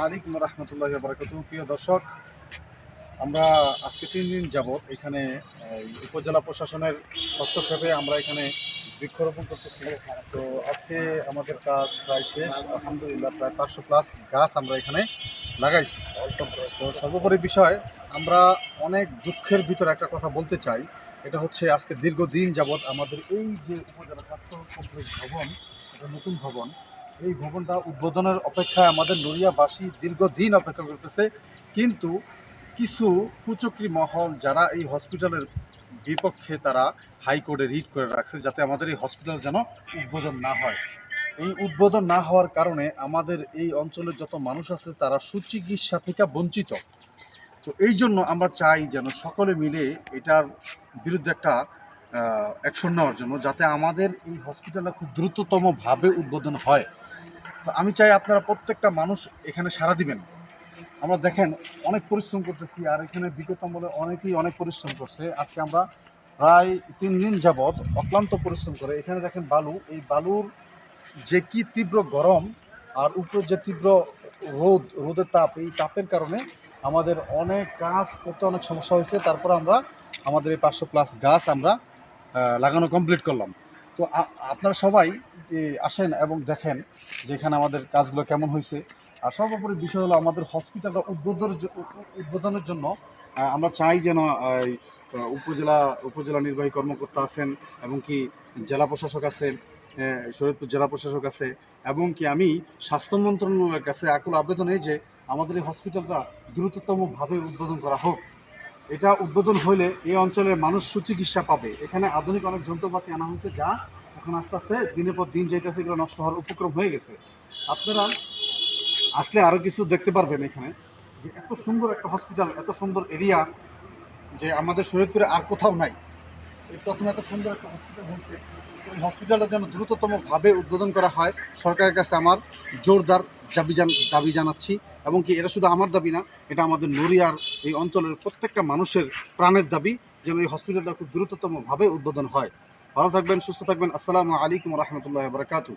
আলাইকুম রহমতুল্লাহ বরকত প্রিয় দর্শক, আমরা আজকে তিন দিন যাবৎ এখানে উপজেলা প্রশাসনের হস্তক্ষেপে আমরা এখানে বৃক্ষরোপণ করতেছি। তো আজকে আমাদের কাজ প্রায় শেষ। আলহামদুলিল্লাহ প্রায় পাঁচশো প্লাস গাছ আমরা এখানে লাগাইছি। তো সর্বোপরি বিষয়, আমরা অনেক দুঃখের ভিতরে একটা কথা বলতে চাই। এটা হচ্ছে আজকে দীর্ঘদিন যাবৎ আমাদের এই যে উপজেলা স্বাস্থ্য কমপ্লেক্স ভবন, এটা নতুন ভবন। এই ভবনটা উদ্বোধনের অপেক্ষায় আমাদের নড়িয়াবাসী দীর্ঘদিন অপেক্ষা করতেছে। কিন্তু কিছু কুচক্রি মহল যারা এই হসপিটালের বিপক্ষে তারা হাইকোর্টে রিট করে রাখছে যাতে আমাদের এই হসপিটাল যেন উদ্বোধন না হয়। এই উদ্বোধন না হওয়ার কারণে আমাদের এই অঞ্চলের যত মানুষ আছে তারা সুচিকিৎসা থেকে বঞ্চিত। তো এই জন্য আমরা চাই যেন সকলে মিলে এটার বিরুদ্ধে একটা অ্যাকশন নেওয়ার জন্য যাতে আমাদের এই হসপিটালটা খুব দ্রুততমভাবে উদ্বোধন হয়। আমি চাই আপনারা প্রত্যেকটা মানুষ এখানে সাড়া দিবেন। আমরা দেখেন, অনেক পরিশ্রম করতেছি আর এখানে বিগত আমলে অনেকেই অনেক পরিশ্রম করছে। আজকে আমরা প্রায় তিন দিন যাবৎ অক্লান্ত পরিশ্রম করে, এখানে দেখেন বালু, এই বালুর যে কি তীব্র গরম আর উপরে যে তীব্র রোদ, রোদের তাপ, এই তাপের কারণে আমাদের অনেক কাজ করতে অনেক সমস্যা হয়েছে। তারপর আমরা আমাদের এই পাঁচশো প্লাস গাছ আমরা লাগানো কমপ্লিট করলাম। তো আপনারা সবাই যে আসেন এবং দেখেন যে এখানে আমাদের কাজগুলো কেমন হয়েছে। আর সর্বোপরি বিষয় হলো আমাদের হসপিটালটা উদ্বোধনের উদ্বোধনের জন্য আমরা চাই যেন উপজেলা উপজেলা নির্বাহী কর্মকর্তা আছেন এবং কি জেলা প্রশাসক আছেন আহ, শরীয়তপুর জেলা প্রশাসক আছে এবং কি আমি স্বাস্থ্য মন্ত্রণালয়ের কাছে আকুল আবেদন যে আমাদের এই হসপিটালটা দ্রুততমভাবে উদ্বোধন করা হোক। এটা উদ্বোধন হলে এই অঞ্চলের মানুষ সুচিকিৎসা পাবে। এখানে আধুনিক অনেক যন্ত্রপাতি আনা হয়েছে যা এখন আস্তে আস্তে দিনের পর দিন যাইতেছে, এগুলো নষ্ট হওয়ার উপক্রম হয়ে গেছে। আপনারা আসলে আরও কিছু দেখতে পারবেন এখানে যে এত সুন্দর একটা হসপিটাল এত সুন্দর এরিয়া যে আমাদের শরীরপুরে আর কোথাও নাই। প্রথমে এত সুন্দর একটা হসপিটাল হয়েছে। এই হসপিটালটা যেন দ্রুততমভাবে উদ্বোধন করা হয়। সরকারের কাছে আমার জোরদার দাবি জান, দাবি জানাচ্ছি এবং কি এটা শুধু আমার দাবি না, এটা আমাদের নড়িয়ার এই অঞ্চলের প্রত্যেকটা মানুষের প্রাণের দাবি যেন এই হসপিটালটা খুব দ্রুততমভাবে উদ্বোধন হয়। ভালো থাকবেন, সুস্থ থাকবেন। আসসালামু আলাইকুম রহমতুল্লাহ বরকাতু